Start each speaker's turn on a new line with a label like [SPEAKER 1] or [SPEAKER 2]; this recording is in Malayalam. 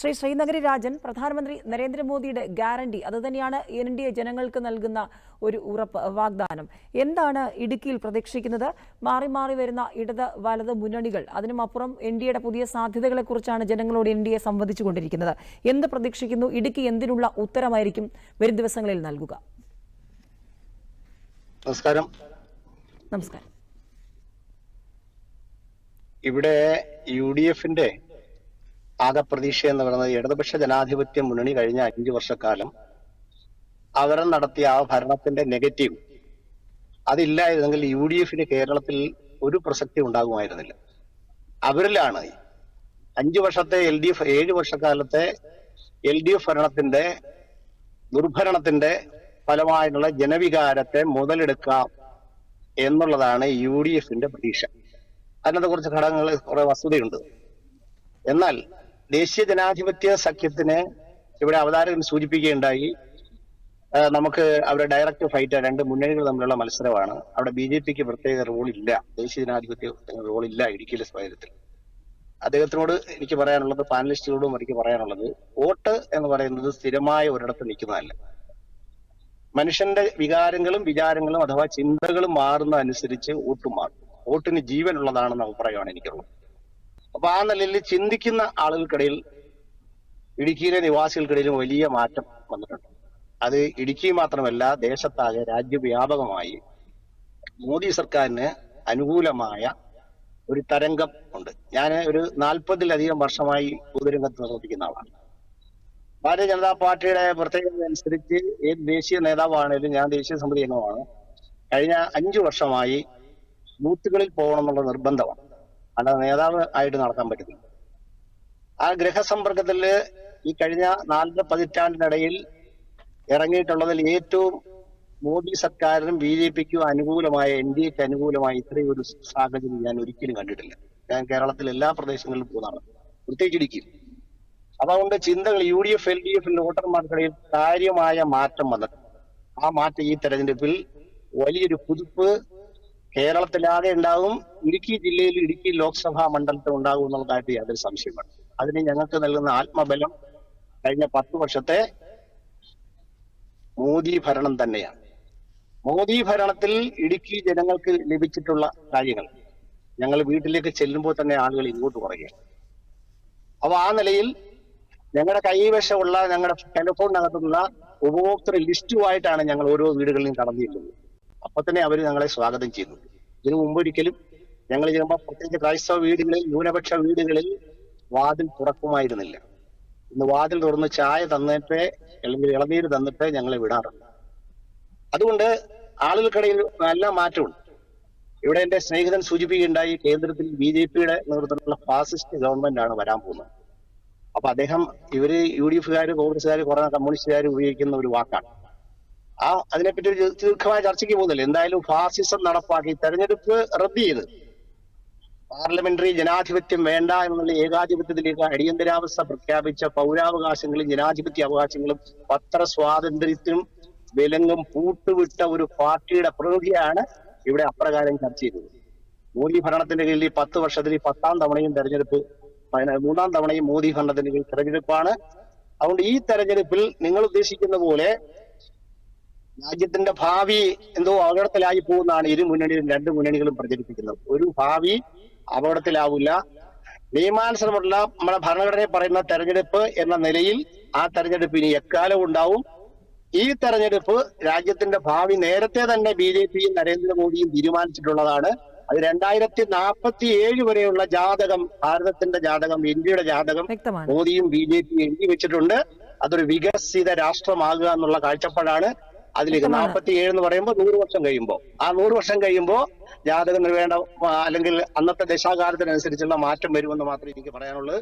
[SPEAKER 1] ശ്രീ ശ്രീനഗരി രാജൻ പ്രധാനമന്ത്രി നരേന്ദ്രമോദിയുടെ ഗ്യാരണ്ടി അതുതന്നെയാണ് എൻ ഡി എ ജനങ്ങൾക്ക് നൽകുന്ന ഒരു ഉറപ്പ് വാഗ്ദാനം. എന്താണ് ഇടുക്കിയിൽ പ്രതീക്ഷിക്കുന്നത്? മാറി മാറി വരുന്ന ഇടത് വലത് മുന്നണികൾ അതിനുമപ്പുറം എൻ ഡി എയുടെ പുതിയ സാധ്യതകളെക്കുറിച്ചാണ് ജനങ്ങളോട് എൻ ഡി എ സംവദിച്ചുകൊണ്ടിരിക്കുന്നത്. എന്ത് പ്രതീക്ഷിക്കുന്നു? ഇടുക്കി എന്തിനുള്ള ഉത്തരമായിരിക്കും വരും ദിവസങ്ങളിൽ നൽകുക.
[SPEAKER 2] നമസ്കാരം.
[SPEAKER 1] നമസ്കാരം.
[SPEAKER 2] ഇവിടെ യു ഡി എഫിന്റെ ആകെ പ്രതീക്ഷ എന്ന് പറയുന്നത് ഇടതുപക്ഷ ജനാധിപത്യ മുന്നണി കഴിഞ്ഞ അഞ്ചു വർഷക്കാലം അവർ നടത്തിയ ആ ഭരണത്തിന്റെ നെഗറ്റീവ് അതില്ലായിരുന്നെങ്കിൽ യു ഡി എഫിന് കേരളത്തിൽ ഒരു പ്രസക്തി ഉണ്ടാകുമായിരുന്നില്ല. അവരിലാണ് അഞ്ചു വർഷത്തെ എൽ ഡി എഫ് ഏഴ് വർഷക്കാലത്തെ എൽ ഡി എഫ് ഭരണത്തിന്റെ ദുർഭരണത്തിന്റെ ഫലമായിട്ടുള്ള ജനവികാരത്തെ മുതലെടുക്കാം എന്നുള്ളതാണ് യു ഡി എഫിന്റെ പ്രതീക്ഷ. അതിനകത്ത് കുറച്ച് ഘടകങ്ങൾ കുറെ വസ്തുതയുണ്ട്. എന്നാൽ ദേശീയ ജനാധിപത്യ സഖ്യത്തിന് ഇവിടെ അവതാരകൻ സൂചിപ്പിക്കുകയുണ്ടായി. നമുക്ക് അവരുടെ ഡയറക്റ്റ് ഫൈറ്റ് രണ്ട് മുന്നണികൾ തമ്മിലുള്ള മത്സരമാണ്. അവിടെ ബി ജെ പിക്ക് പ്രത്യേക റോൾ ഇല്ല. ദേശീയ ജനാധിപത്യ റോൾ ഇല്ല ഇടുക്കിയിലെ സ്വാതന്ത്ര്യത്തിൽ അദ്ദേഹത്തിനോട് എനിക്ക് പറയാനുള്ളത് പാനലിസ്റ്റുകളോടും എനിക്ക് പറയാനുള്ളത് വോട്ട് എന്ന് പറയുന്നത് സ്ഥിരമായ ഒരിടത്ത് നിൽക്കുന്നതല്ല. മനുഷ്യന്റെ വികാരങ്ങളും വിചാരങ്ങളും അഥവാ ചിന്തകളും മാറുന്ന അനുസരിച്ച് വോട്ട് മാറും. വോട്ടിന് ജീവനുള്ളതാണെന്ന അഭിപ്രായമാണ് എനിക്കുള്ളത്. അപ്പൊ ആ നിലയിൽ ചിന്തിക്കുന്ന ആളുകൾക്കിടയിൽ ഇടുക്കിയിലെ നിവാസികൾക്കിടയിൽ വലിയ മാറ്റം വന്നിട്ടുണ്ട്. അത് ഇടുക്കി മാത്രമല്ല ദേശത്താകെ രാജ്യവ്യാപകമായി മോദി സർക്കാരിന് അനുകൂലമായ ഒരു തരംഗം ഉണ്ട്. ഞാൻ ഒരു നാൽപ്പതിലധികം വർഷമായി പൊതുരംഗത്ത് പ്രവർത്തിക്കുന്ന ആളാണ്. ഭാരതീയ ജനതാ പാർട്ടിയുടെ പ്രത്യേകത അനുസരിച്ച് ഏത് ദേശീയ നേതാവാണേലും ഞാൻ ദേശീയ സമിതി അംഗമാണ്. കഴിഞ്ഞ അഞ്ചു വർഷമായി ബൂത്തുകളിൽ പോകണം എന്നുള്ള നിർബന്ധമാണ്. അല്ലാതെ നേതാവ് ആയിട്ട് നടക്കാൻ പറ്റില്ല ആ ഗ്രഹസമ്പർക്കത്തിൽ ഈ കഴിഞ്ഞ നാലര പതിറ്റാണ്ടിനിടയിൽ ഇറങ്ങിയിട്ടുള്ളതിൽ ഏറ്റവും മോദി സർക്കാരിനും ബി ജെ പിക്കും അനുകൂലമായ എൻ ഡി എക്ക് അനുകൂലമായ ഇത്രയും ഒരു സാഹചര്യം ഞാൻ ഒരിക്കലും കണ്ടിട്ടില്ല. ഞാൻ കേരളത്തിലെ എല്ലാ പ്രദേശങ്ങളിലും പോകുന്നതാണ്. പ്രത്യേകിച്ച് അപ്പൊ അതുകൊണ്ട് ചിന്തകൾ U D F L D F വോട്ടർമാർക്കിടയിൽ കാര്യമായ മാറ്റം വന്നിട്ടുണ്ട്. ആ മാറ്റം ഈ തെരഞ്ഞെടുപ്പിൽ വലിയൊരു കുതിപ്പ് കേരളത്തിലാകെ ഉണ്ടാകും ഇടുക്കി ജില്ലയിൽ ഇടുക്കി ലോക്സഭാ മണ്ഡലത്തിൽ ഉണ്ടാകും എന്നുള്ള കാര്യത്തിൽ യാതൊരു സംശയമാണ് അതിന് ഞങ്ങൾക്ക് നൽകുന്ന ആത്മബലം കഴിഞ്ഞ പത്ത് വർഷത്തെ മോദി ഭരണം തന്നെയാണ്. മോദി ഭരണത്തിൽ ഇടുക്കി ജനങ്ങൾക്ക് ലഭിച്ചിട്ടുള്ള കാര്യങ്ങൾ. ഞങ്ങൾ വീട്ടിലേക്ക് ചെല്ലുമ്പോൾ തന്നെ ആളുകൾ ഇങ്ങോട്ട് പറയുകയാണ്. അപ്പൊ ആ നിലയിൽ ഞങ്ങളുടെ കൈവശമുള്ള ഞങ്ങളുടെ ടെലിഫോണിനകത്തുള്ള ഉപഭോക്തൃ ലിസ്റ്റുമായിട്ടാണ് ഞങ്ങൾ ഓരോ വീടുകളിലും കടന്നിട്ടുള്ളത്. അപ്പൊ തന്നെ അവർ ഞങ്ങളെ സ്വാഗതം ചെയ്യുന്നു ഇതിനു മുമ്പ് ഒരിക്കലും ഞങ്ങൾ ചെയ്യുമ്പോൾ പ്രത്യേകിച്ച് ക്രൈസ്തവ വീടുകളിൽ ന്യൂനപക്ഷ വീടുകളിൽ വാതിൽ തുറക്കുമായിരുന്നില്ല. ഇന്ന് വാതിൽ തുറന്ന് ചായ തന്നിട്ടേ അല്ലെങ്കിൽ ഇളനീര് തന്നിട്ടേ ഞങ്ങളെ വിടാറുണ്ട്. അതുകൊണ്ട് ആളുകൾക്കിടയിൽ നല്ല മാറ്റമുണ്ട്. ഇവിടെ എന്റെ സ്നേഹിതൻ സൂചിപ്പിക്കുകയുണ്ടായി കേന്ദ്രത്തിൽ ബി ജെ പിയുടെ നേതൃത്വത്തിലുള്ള ഫാസിസ്റ്റ് ഗവൺമെന്റ് ആണ് വരാൻ പോകുന്നത്. അപ്പൊ അദ്ദേഹം ഇവർ യു ഡി എഫുകാർ കോൺഗ്രസ്സുകാർ കുറെ കമ്മ്യൂണിസ്റ്റുകാർ ഉപയോഗിക്കുന്ന ഒരു വാക്കാണ്. ആ അതിനെപ്പറ്റി ഒരു ദീർഘമായ ചർച്ചയ്ക്ക് പോകുന്നില്ല. എന്തായാലും ഫാസിസം നടപ്പാക്കി തെരഞ്ഞെടുപ്പ് റദ്ദ് ചെയ്ത്. പാർലമെന്ററി ജനാധിപത്യം വേണ്ട എന്നുള്ള ഏകാധിപത്യത്തിലേക്ക് അടിയന്തരാവസ്ഥ പ്രഖ്യാപിച്ച പൗരാവകാശങ്ങളും ജനാധിപത്യ അവകാശങ്ങളും പത്ര സ്വാതന്ത്ര്യത്തിനും വിലങ്ങും പൂട്ടുവിട്ട ഒരു പാർട്ടിയുടെ പ്രതിനിധിയാണ് ഇവിടെ അപ്രകാരം ചർച്ച ചെയ്തത്. മോദി ഭരണത്തിന്റെ കീഴിൽ പത്ത് വർഷത്തിൽ പത്താം തവണയും തെരഞ്ഞെടുപ്പ് മൂന്നാം തവണയും മോദി ഭരണത്തിന്റെ കീഴിൽ തെരഞ്ഞെടുപ്പാണ്. അതുകൊണ്ട് ഈ തെരഞ്ഞെടുപ്പിൽ നിങ്ങൾ ഉദ്ദേശിക്കുന്ന പോലെ രാജ്യത്തിന്റെ ഭാവി എന്തോ അപകടത്തിലായി പോകുന്നതാണ് ഇരു മുന്നണികളും രണ്ട് മുന്നണികളും പ്രചരിപ്പിക്കുന്നത്. ഒരു ഭാവി അപകടത്തിലാവില്ല നിയമാനുസൃതമുള്ള നമ്മുടെ ഭരണഘടനയെ പറയുന്ന തെരഞ്ഞെടുപ്പ് എന്ന നിലയിൽ ആ തെരഞ്ഞെടുപ്പ് ഇനി എക്കാലം ഉണ്ടാവും. ഈ തെരഞ്ഞെടുപ്പ് രാജ്യത്തിന്റെ ഭാവി നേരത്തെ തന്നെ ബി ജെ പിയും നരേന്ദ്രമോദിയും തീരുമാനിച്ചിട്ടുള്ളതാണ്. അത് രണ്ടായിരത്തി നാൽപ്പത്തി ഏഴ് വരെയുള്ള ജാതകം ഭാരതത്തിന്റെ ജാതകം ഇന്ത്യയുടെ ജാതകം മോദിയും ബി ജെ പിയും എഴുതി വെച്ചിട്ടുണ്ട്. അതൊരു വികസിത രാഷ്ട്രമാകുക എന്നുള്ള കാഴ്ചപ്പാടാണ്. അതിലേക്ക്. നാൽപ്പത്തി ഏഴ് എന്ന് പറയുമ്പോൾ നൂറ് വർഷം കഴിയുമ്പോൾ ആ നൂറ് വർഷം കഴിയുമ്പോൾ ജാതകത്തിന് വേണ്ട അല്ലെങ്കിൽ അന്നത്തെ ദശാകാലത്തിനനുസരിച്ചുള്ള മാറ്റം വരുമെന്ന് മാത്രമേ എനിക്ക് പറയാനുള്ളൂ